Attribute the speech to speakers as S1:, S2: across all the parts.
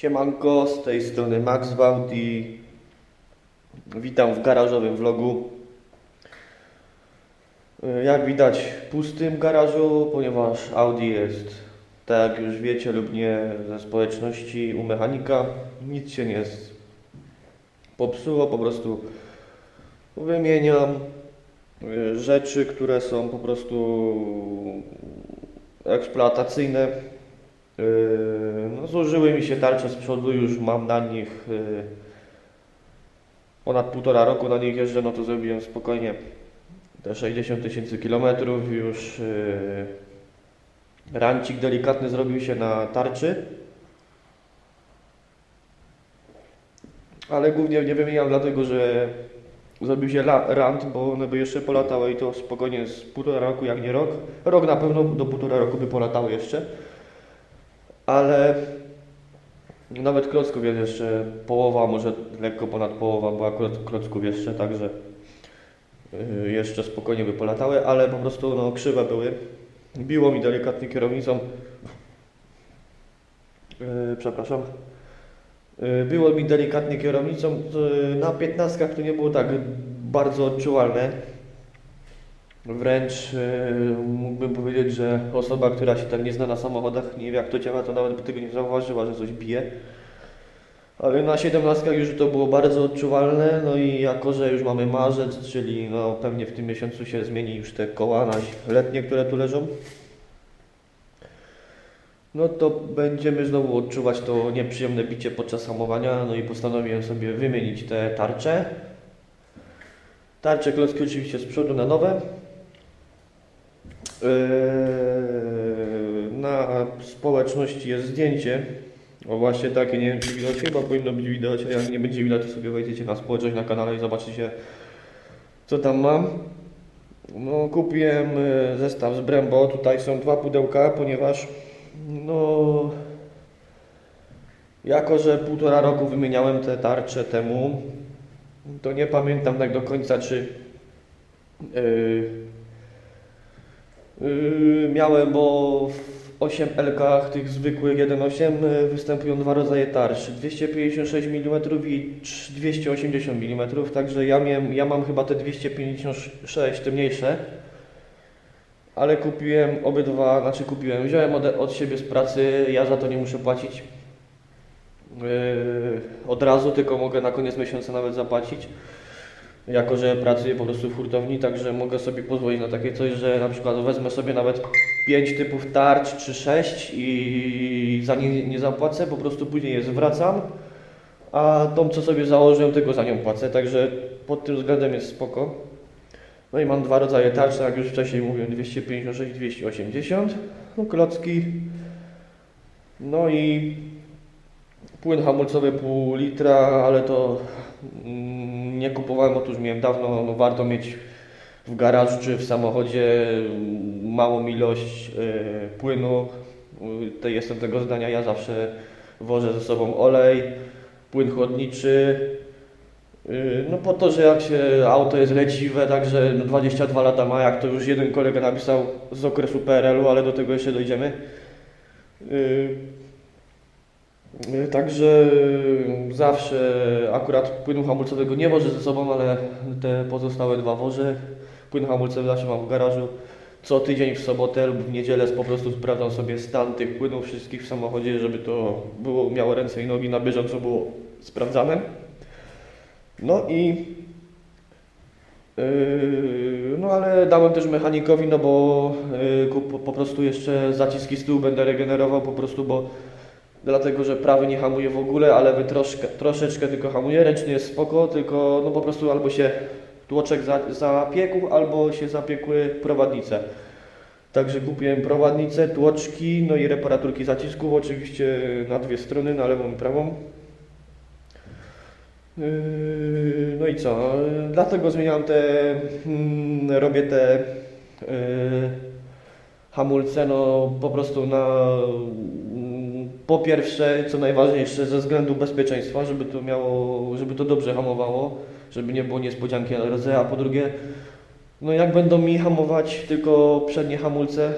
S1: Siemanko, z tej strony Max Audi. Witam w garażowym vlogu. Y, Jak widać pustym garażu, ponieważ Audi jest, tak jak już wiecie lub nie, ze społeczności u mechanika. Nic się nie popsuło, po prostu wymieniam y, rzeczy, które są po prostu eksploatacyjne. Yy, No, zużyły mi się tarcze z przodu, już mam na nich yy, ponad półtora roku na nich jeżdżę, no to zrobiłem spokojnie te 60 tysięcy kilometrów, już yy, rancik delikatny zrobił się na tarczy. Ale głównie nie wymieniam dlatego, że zrobił się rant, bo one by jeszcze polatały i to spokojnie z półtora roku, jak nie rok. Rok na pewno do półtora roku by polatały jeszcze ale nawet klocków jest jeszcze połowa, może lekko ponad połowa była kloc- klocków jeszcze, także yy, jeszcze spokojnie by polatały, ale po prostu no, krzywe były. Biło mi delikatnie kierownicą. Yy, przepraszam. Yy, Było mi delikatnie kierownicą. Na 15 to nie było tak bardzo odczuwalne. Wręcz e, mógłbym powiedzieć, że osoba, która się tak nie zna na samochodach, nie wie jak to działa, to nawet by tego nie zauważyła, że coś bije. Ale na 17 już to było bardzo odczuwalne, no i jako, że już mamy marzec, czyli no pewnie w tym miesiącu się zmieni już te koła na letnie, które tu leżą. No to będziemy znowu odczuwać to nieprzyjemne bicie podczas hamowania, no i postanowiłem sobie wymienić te tarcze. Tarcze klocki oczywiście z przodu na nowe. Yy, Na społeczności jest zdjęcie. O właśnie takie, nie wiem czy widać, chyba powinno być widać, a jak nie będzie widać, to sobie wejdziecie na społeczność na kanale i zobaczycie co tam mam. No, kupiłem yy, zestaw z Brembo, tutaj są dwa pudełka, ponieważ no jako, że półtora roku wymieniałem te tarcze temu, to nie pamiętam tak do końca, czy yy, Yy, miałem, bo w 8L tych zwykłych 1.8 yy, występują dwa rodzaje tarcz, 256 mm i trz- 280 mm, także ja, miałem, ja mam chyba te 256, te mniejsze, ale kupiłem obydwa, znaczy kupiłem, wziąłem od, od siebie z pracy, ja za to nie muszę płacić. Yy, od razu, tylko mogę na koniec miesiąca nawet zapłacić jako że pracuję po prostu w hurtowni, także mogę sobie pozwolić na takie coś, że na przykład wezmę sobie nawet 5 typów tarcz czy 6 i za nie nie zapłacę, po prostu później je zwracam, a tą co sobie założyłem, tylko za nią płacę, także pod tym względem jest spoko. No i mam dwa rodzaje tarcz, tak jak już wcześniej mówiłem, 256 i 280, no klocki, no i płyn hamulcowy pół litra, ale to Mm, Nie kupowałem, otóż miałem dawno, no warto mieć w garażu czy w samochodzie mm, małą ilość y, płynu. Y, jestem tego zdania, ja zawsze wożę ze sobą olej, płyn chłodniczy. Y, no po to, że jak się auto jest leciwe, także no 22 lata ma, jak to już jeden kolega napisał z okresu PRL-u, ale do tego jeszcze dojdziemy. Y, Także y, zawsze akurat płynu hamulcowego nie wożę ze sobą, ale te pozostałe dwa wożę. Płyn hamulcowy zawsze mam w garażu. Co tydzień w sobotę lub w niedzielę po prostu sprawdzam sobie stan tych płynów wszystkich w samochodzie, żeby to było, miało ręce i nogi na bieżąco było sprawdzane. No i Yy, no ale dałem też mechanikowi, no bo yy, po prostu jeszcze zaciski z tyłu będę regenerował po prostu, bo dlatego, że prawy nie hamuje w ogóle, a lewy troszkę, troszeczkę tylko hamuje, ręczny jest spoko, tylko no po prostu albo się tłoczek za, zapiekł, albo się zapiekły prowadnice. Także kupiłem prowadnicę, tłoczki, no i reparaturki zacisków, oczywiście na dwie strony, na lewą i prawą. Yy, No i co? Dlatego zmieniam te, mm, robię te yy, hamulce, no po prostu na po pierwsze, co najważniejsze, ze względu bezpieczeństwa, żeby to miało, żeby to dobrze hamowało, żeby nie było niespodzianki LRZ, a po drugie, no jak będą mi hamować tylko przednie hamulce,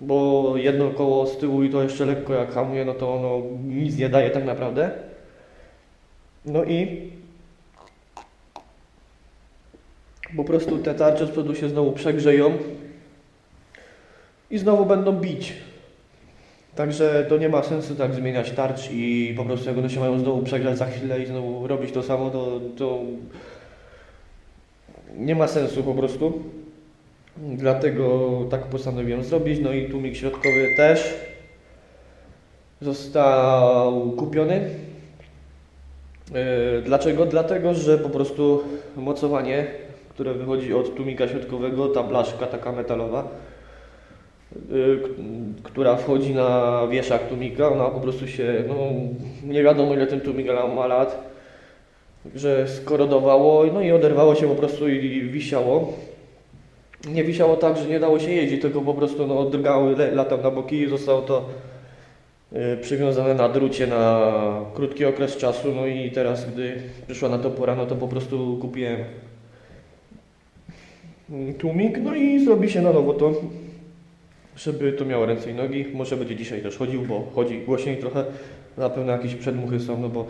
S1: bo jedno koło z tyłu i to jeszcze lekko jak hamuje, no to ono nic nie daje tak naprawdę. No i po prostu te tarcze z przodu się znowu przegrzeją i znowu będą bić. Także to nie ma sensu tak zmieniać tarcz i po prostu jak one się mają znowu przegrzać za chwilę i znowu robić to samo, to, to nie ma sensu po prostu. Dlatego tak postanowiłem zrobić. No i tłumik środkowy też został kupiony. Yy, Dlaczego? Dlatego, że po prostu mocowanie, które wychodzi od tłumika środkowego, ta blaszka taka metalowa, która wchodzi na wieszak tłumika, ona po prostu się, no nie wiadomo ile ten tłumik ma lat, że skorodowało, no i oderwało się po prostu i wisiało. Nie wisiało tak, że nie dało się jeździć, tylko po prostu no, drgały latem na boki i zostało to y, przywiązane na drucie na krótki okres czasu. No i teraz, gdy przyszła na to pora, no to po prostu kupiłem tłumik, no i zrobi się na nowo to, żeby to miało ręce i nogi. Może będzie dzisiaj też chodził, bo chodzi głośniej trochę. Na pewno jakieś przedmuchy są, no bo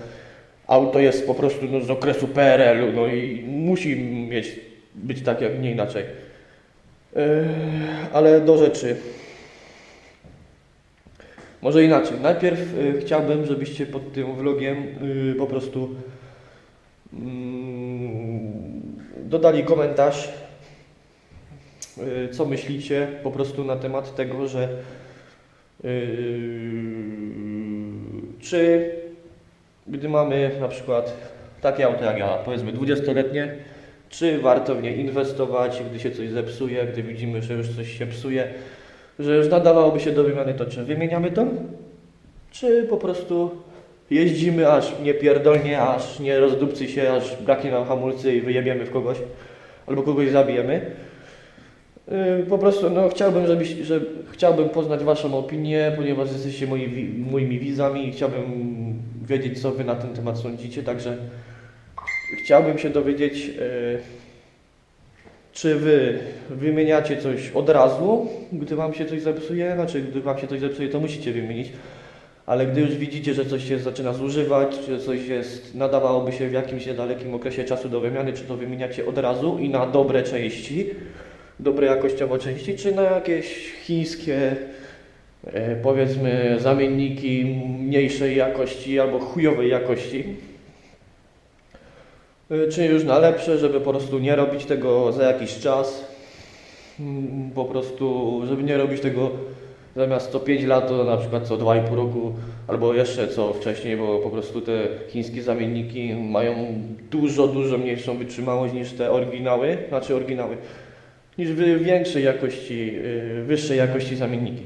S1: auto jest po prostu no, z okresu PRL-u, no i musi mieć, być tak, jak nie inaczej. Yy, ale do rzeczy. Może inaczej. Najpierw yy, chciałbym, żebyście pod tym vlogiem yy, po prostu mm, dodali komentarz, co myślicie po prostu na temat tego, że yy, czy gdy mamy na przykład takie auto jak ja, powiedzmy 20-letnie, czy warto w nie inwestować, gdy się coś zepsuje, gdy widzimy, że już coś się psuje, że już nadawałoby się do wymiany, to czy wymieniamy to? Czy po prostu jeździmy aż nie pierdolnie, aż nie rozdupcy się, aż braknie nam hamulcy i wyjebiemy w kogoś, albo kogoś zabijemy? Yy, Po prostu no, chciałbym, żebyś, że, chciałbym poznać Waszą opinię, ponieważ jesteście moi, moimi widzami i chciałbym wiedzieć, co Wy na ten temat sądzicie, także chciałbym się dowiedzieć, yy, czy Wy wymieniacie coś od razu, gdy Wam się coś zepsuje, znaczy gdy Wam się coś zepsuje, to musicie wymienić, ale gdy już widzicie, że coś się zaczyna zużywać, że coś jest, nadawałoby się w jakimś niedalekim okresie czasu do wymiany, czy to wymieniacie od razu i na dobre części, dobre jakościowo części, czy na jakieś chińskie, e, powiedzmy, zamienniki mniejszej jakości albo chujowej jakości. E, Czy już na lepsze, żeby po prostu nie robić tego za jakiś czas. Mm, Po prostu, żeby nie robić tego zamiast co 5 lat, to na przykład co 2,5 roku, albo jeszcze co wcześniej, bo po prostu te chińskie zamienniki mają dużo, dużo mniejszą wytrzymałość niż te oryginały, znaczy oryginały, niż większej jakości, yy, wyższej jakości zamienniki.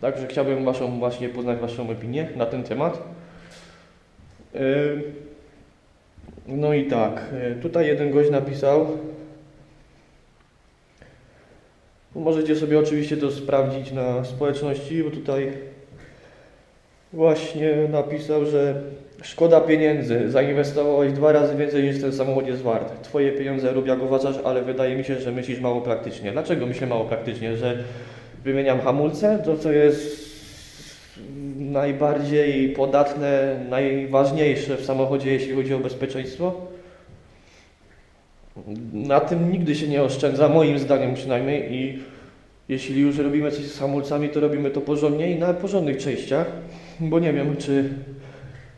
S1: Także chciałbym waszą, właśnie poznać Waszą opinię na ten temat. Yy, No i tak, yy, tutaj jeden gość napisał, Możecie sobie oczywiście to sprawdzić na społeczności, bo tutaj właśnie napisał, że szkoda pieniędzy, zainwestowałeś dwa razy więcej niż ten samochód jest wart. Twoje pieniądze rób jak uważasz, ale wydaje mi się, że myślisz mało praktycznie. Dlaczego myślę mało praktycznie? Że wymieniam hamulce, to co jest najbardziej podatne, najważniejsze w samochodzie, jeśli chodzi o bezpieczeństwo? Na tym nigdy się nie oszczędza, moim zdaniem przynajmniej i jeśli już robimy coś z hamulcami, to robimy to porządnie i na porządnych częściach, bo nie wiem, czy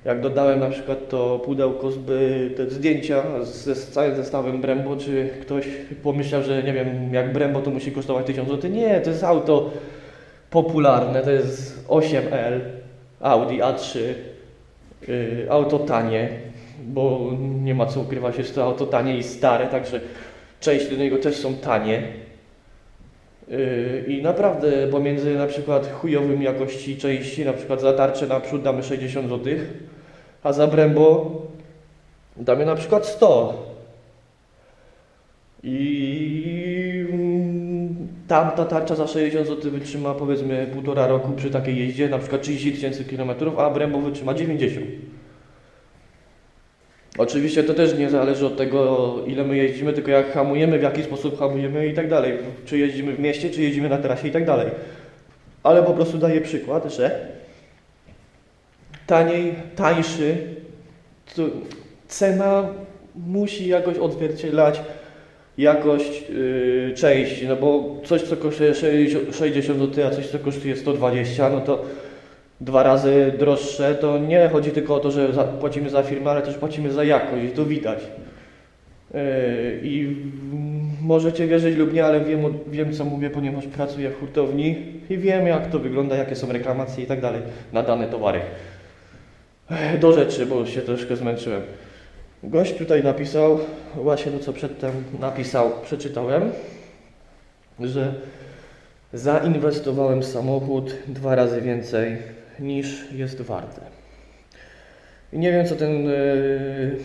S1: jak dodałem na przykład to pudełko z te zdjęcia ze z całym zestawem Brembo, czy ktoś pomyślał, że nie wiem, jak Brembo to musi kosztować 1000 zł. Nie, to jest auto popularne, to jest 8L, Audi A3, yy, auto tanie, bo nie ma co ukrywać, jest to auto tanie i stare, także części do niego też są tanie. Yy, I naprawdę pomiędzy na przykład chujowym jakości części, na przykład za tarczę naprzód damy 60 zł, a za Brembo damy na przykład 100. I mm, tamta tarcza za 60 zł wytrzyma powiedzmy półtora roku przy takiej jeździe, na przykład 30 tysięcy kilometrów, a Brembo wytrzyma 90. Oczywiście to też nie zależy od tego, ile my jeździmy, tylko jak hamujemy, w jaki sposób hamujemy i tak dalej. Czy jeździmy w mieście, czy jeździmy na trasie i tak dalej. ale po prostu daję przykład, że taniej, tańszy, cena musi jakoś odzwierciedlać jakość yy, części, no bo coś co kosztuje 60 60 zł, a coś co kosztuje 120, no to dwa razy droższe, to nie chodzi tylko o to, że płacimy za firmę, ale też płacimy za jakość, to widać. Yy, I możecie wierzyć lub nie, ale wiem, wiem co mówię, ponieważ pracuję w hurtowni i wiem jak to wygląda, jakie są reklamacje i tak dalej na dane towary. Do rzeczy, bo się troszkę zmęczyłem. Gość tutaj napisał, właśnie to co przedtem napisał, przeczytałem, że zainwestowałem w samochód dwa razy więcej niż jest warte. I nie wiem co ten yy,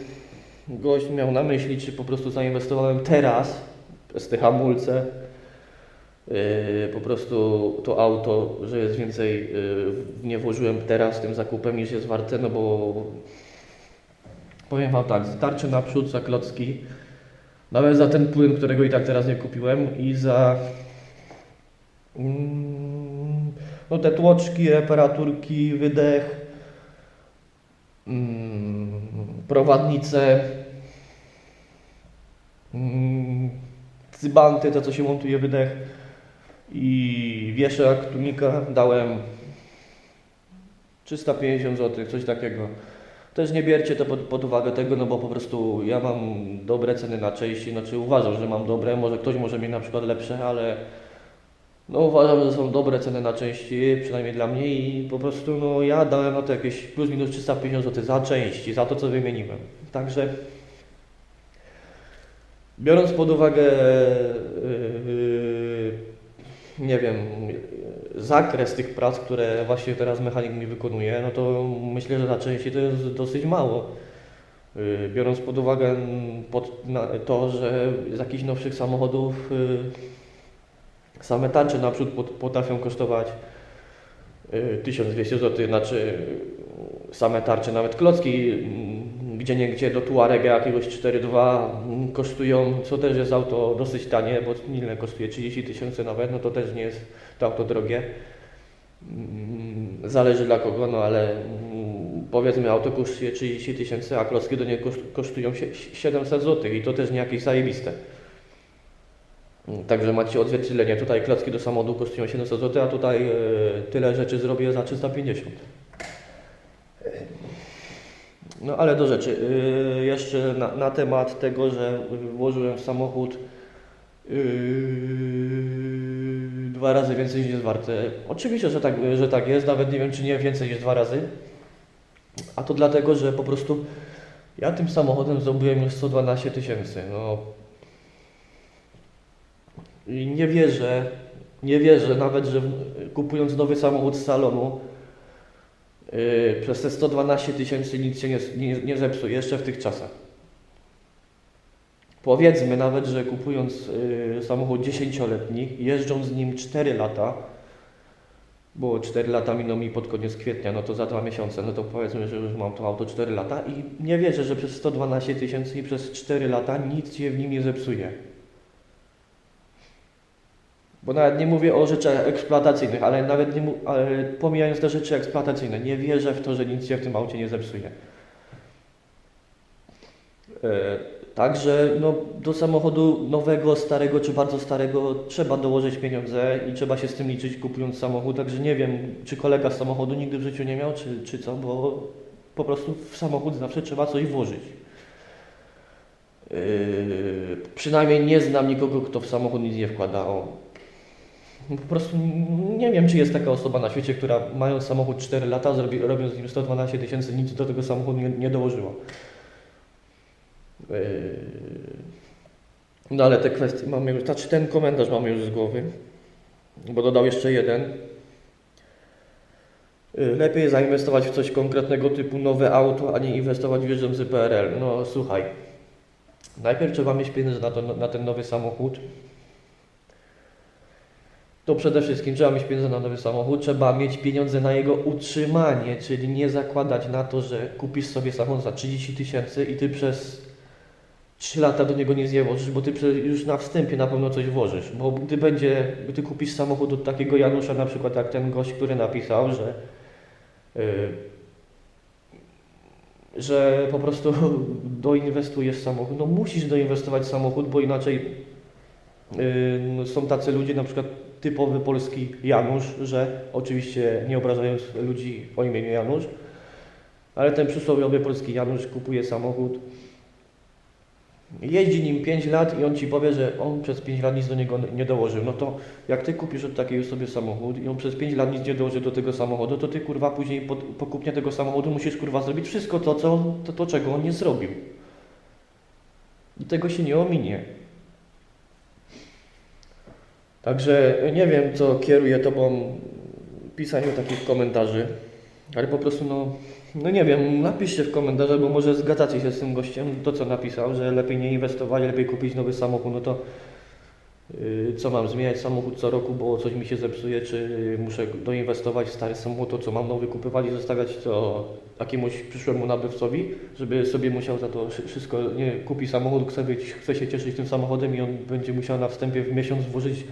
S1: gość miał na myśli, czy po prostu zainwestowałem teraz z te hamulce, yy, po prostu to auto, że jest więcej, yy, nie włożyłem teraz tym zakupem niż jest warte, no bo powiem Wam tak, starczy naprzód za klocki, nawet za ten płyn, którego i tak teraz nie kupiłem i za mm, no te tłoczki, reparaturki, wydech, mm, prowadnice, mm, cybanty, to co się montuje wydech i wieszak, tunika dałem 350 zł, coś takiego. Też nie bierzcie to pod, pod uwagę tego, no bo po prostu ja mam dobre ceny na części, znaczy uważam, że mam dobre, może ktoś może mieć na przykład lepsze, ale no uważam, że są dobre ceny na części, przynajmniej dla mnie i po prostu no ja dałem na to jakieś plus minus 350 zł za części, za to co wymieniłem. Także biorąc pod uwagę yy, nie wiem, zakres tych prac, które właśnie teraz mechanik mi wykonuje, no to myślę, że za części to jest dosyć mało. Yy, Biorąc pod uwagę pod, na, to, że z jakichś nowszych samochodów yy, same tarcze naprzód pot, potrafią kosztować yy, 1200 zł, znaczy yy, same tarcze, nawet klocki, yy, gdzie nie gdzie do Tuarega jakiegoś 4.2 mm, kosztują, co też jest auto dosyć tanie, bo ile kosztuje 30 tysięcy nawet, no to też nie jest to auto drogie. Mm, Zależy dla kogo, no ale mm, powiedzmy auto kosztuje 30 tysięcy, a klocki do niego koszt- kosztują sie- 700 zł i to też nie jakieś zajebiste. Także macie odzwierciedlenie. Tutaj klocki do samochodu kosztują 700 zł, a tutaj e, tyle rzeczy zrobię za 350. No ale do rzeczy. Yy, jeszcze na, na temat tego, że włożyłem w samochód yy, dwa razy więcej niż jest warte. Oczywiście, że tak, że tak jest, nawet nie wiem czy nie więcej niż dwa razy. A to dlatego, że po prostu ja tym samochodem zdobyłem już 112 tysięcy. No. I nie wierzę, nie wierzę nawet, że kupując nowy samochód z salonu, Yy, przez te 112 tysięcy nic się nie, nie, nie zepsuje, jeszcze w tych czasach. Powiedzmy nawet, że kupując yy, samochód 10-letni, jeżdżąc z nim 4 lata, bo 4 lata minął mi pod koniec kwietnia, no to za 2 miesiące, no to powiedzmy, że już mam to auto 4 lata i nie wierzę, że przez 112 tysięcy i przez 4 lata nic się w nim nie zepsuje. Bo nawet nie mówię o rzeczach eksploatacyjnych, ale nawet nie ale pomijając te rzeczy eksploatacyjne, nie wierzę w to, że nic się w tym aucie nie zepsuje. E, Także no, do samochodu nowego, starego czy bardzo starego trzeba dołożyć pieniądze i trzeba się z tym liczyć kupując samochód. Także nie wiem, czy kolega z samochodu nigdy w życiu nie miał, czy, czy co, bo po prostu w samochód zawsze trzeba coś włożyć. Yy, przynajmniej nie znam nikogo, kto w samochód nic nie wkłada. O, po prostu nie wiem, czy jest taka osoba na świecie, która mając samochód 4 lata, zrobi, robiąc z nim 112 tysięcy, nic do tego samochodu nie, nie dołożyła. Yy, No ale te kwestie mamy już, znaczy ten komentarz mamy już z głowy, bo dodał jeszcze jeden. Yy, Lepiej zainwestować w coś konkretnego typu nowe auto, a nie inwestować w jeżdżący PRL. No słuchaj, najpierw trzeba mieć pieniądze na, to, na ten nowy samochód, to przede wszystkim trzeba mieć pieniądze na nowy samochód, trzeba mieć pieniądze na jego utrzymanie, czyli nie zakładać na to, że kupisz sobie samochód za 30 tysięcy i ty przez 3 lata do niego nie włożysz, bo ty już na wstępie na pewno coś włożysz. Bo gdy będzie, gdy kupisz samochód od takiego Janusza, na przykład jak ten gość, który napisał, że yy, że po prostu doinwestujesz w samochód. No musisz doinwestować w samochód, bo inaczej yy, są tacy ludzie, na przykład typowy polski Janusz, że oczywiście nie obrażając ludzi o imieniu Janusz, ale ten przysłowiowy polski Janusz kupuje samochód, jeździ nim 5 lat i on ci powie, że on przez 5 lat nic do niego nie dołożył. No to jak ty kupisz od takiej osoby samochód i on przez 5 lat nic nie dołoży do tego samochodu, to ty kurwa później po, po kupnie tego samochodu musisz kurwa zrobić wszystko to, co on, to, to, czego on nie zrobił. I tego się nie ominie. Także nie wiem, co kieruje tobą pisaniu takich komentarzy, ale po prostu no, no nie wiem, napiszcie w komentarzach, bo może zgadzacie się z tym gościem, to co napisał, że lepiej nie inwestować, lepiej kupić nowy samochód, no to yy, co mam, zmieniać samochód co roku, bo coś mi się zepsuje, czy muszę doinwestować w stary samochód, to co mam nowy kupywać i zostawiać to jakiemuś przyszłemu nabywcowi, żeby sobie musiał za to wszy- wszystko, nie kupi samochód, chce, być, chce się cieszyć tym samochodem i on będzie musiał na wstępie w miesiąc włożyć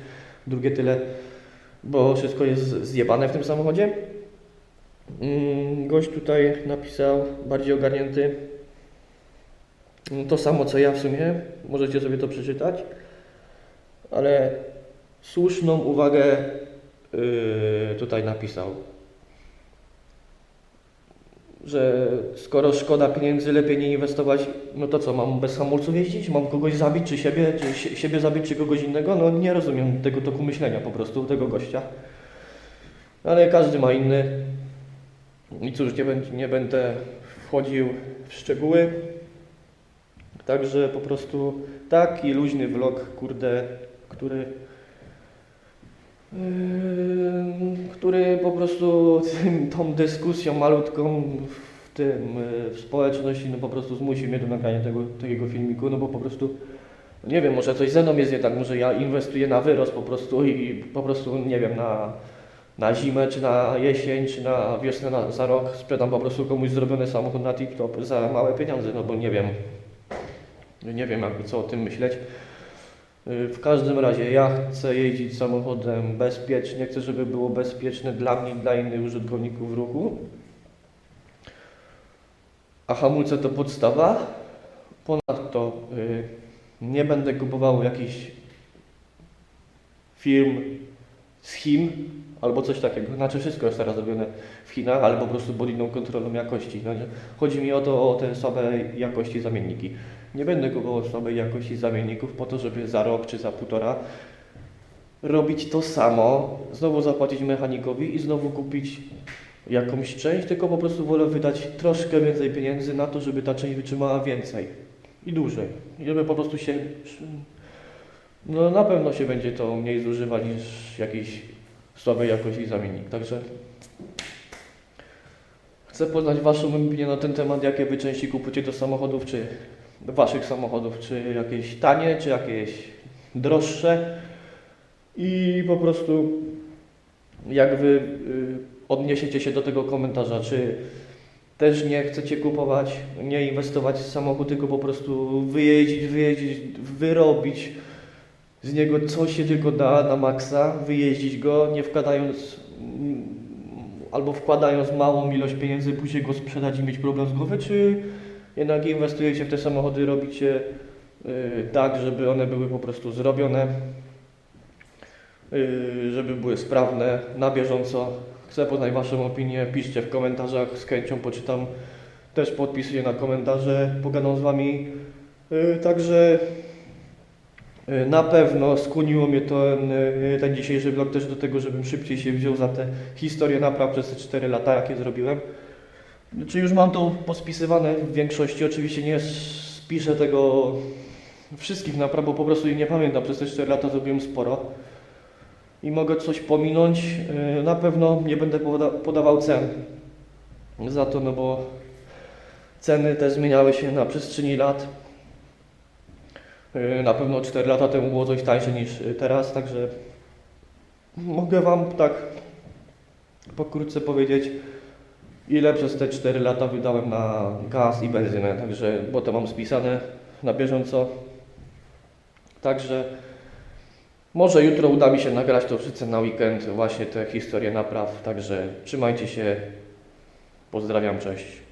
S1: drugie tyle, bo wszystko jest zjebane w tym samochodzie. Mm, Gość tutaj napisał, bardziej ogarnięty, to samo co ja w sumie, możecie sobie to przeczytać, ale słuszną uwagę yy, tutaj napisał, że skoro szkoda pieniędzy, lepiej nie inwestować, no to co, mam bez hamulców jeździć? Mam kogoś zabić, czy siebie, czy sie- siebie zabić, czy kogoś innego? No nie rozumiem tego toku myślenia po prostu, tego gościa. Ale każdy ma inny. I cóż, nie, nie będę wchodził w szczegóły. Także po prostu taki luźny vlog, kurde, który, który po prostu tym, tą dyskusją malutką w tym, yy, w społeczności, no po prostu zmusił mnie do nagrania tego, takiego filmiku, no bo po prostu nie wiem, może coś ze mną jest nie tak, może ja inwestuję na wyrost po prostu i po prostu, nie wiem, na, na zimę, czy na jesień, czy na wiosnę na, za rok sprzedam po prostu komuś zrobiony samochód na tip-top za małe pieniądze, no bo nie wiem, nie wiem jakby co o tym myśleć. Yy, W każdym razie ja chcę jeździć samochodem bezpiecznie, chcę, żeby było bezpieczne dla mnie i dla innych użytkowników ruchu. A hamulce to podstawa. Ponadto yy, nie będę kupował jakichś firm z Chin albo coś takiego. Znaczy wszystko jest teraz robione w Chinach, ale po prostu pod inną kontrolą jakości. Nie? Chodzi mi o to, o te słabe jakości zamienniki. Nie będę kupował słabej jakości zamienników po to, żeby za rok czy za półtora robić to samo, znowu zapłacić mechanikowi i znowu kupić jakąś część, tylko po prostu wolę wydać troszkę więcej pieniędzy na to, żeby ta część wytrzymała więcej i dłużej. I żeby po prostu się. No na pewno się będzie to mniej zużywać niż jakiś słabej jakości zamiennik. Także chcę poznać Waszą opinię na ten temat, jakie Wy części kupujecie do samochodów, czy Waszych samochodów, czy jakieś tanie, czy jakieś droższe. I po prostu jak Wy y, odniesiecie się do tego komentarza, czy też nie chcecie kupować, nie inwestować w samochód, tylko po prostu wyjeździć, wyjeździć, wyrobić z niego co się tylko da na maksa, wyjeździć go, nie wkładając albo wkładając małą ilość pieniędzy, później go sprzedać i mieć problem z głowy, czy jednak inwestujecie w te samochody, robicie y, tak, żeby one były po prostu zrobione, y, żeby były sprawne, na bieżąco. Chcę poznać Waszą opinię, piszcie w komentarzach, z chęcią poczytam. Też podpisuję na komentarze, pogadam z Wami. Y, Także na pewno skłoniło mnie ten, ten dzisiejszy vlog też do tego, żebym szybciej się wziął za tę historię napraw przez te 4 lata, jakie zrobiłem. Czy już mam to pospisywane w większości? Oczywiście nie spiszę tego wszystkich napraw, bo po prostu ich nie pamiętam. Przez te 4 lata zrobiłem sporo i mogę coś pominąć. Yy, Na pewno nie będę poda podawał cen za to, no bo ceny te zmieniały się na przestrzeni lat. Yy, Na pewno 4 lata temu było coś tańsze niż yy, teraz, także mogę Wam tak pokrótce powiedzieć, ile przez te 4 lata wydałem na gaz i benzynę, także bo to mam spisane na bieżąco. Także może jutro uda mi się nagrać to wszyscy na weekend, właśnie te historie napraw. Także trzymajcie się. Pozdrawiam, cześć.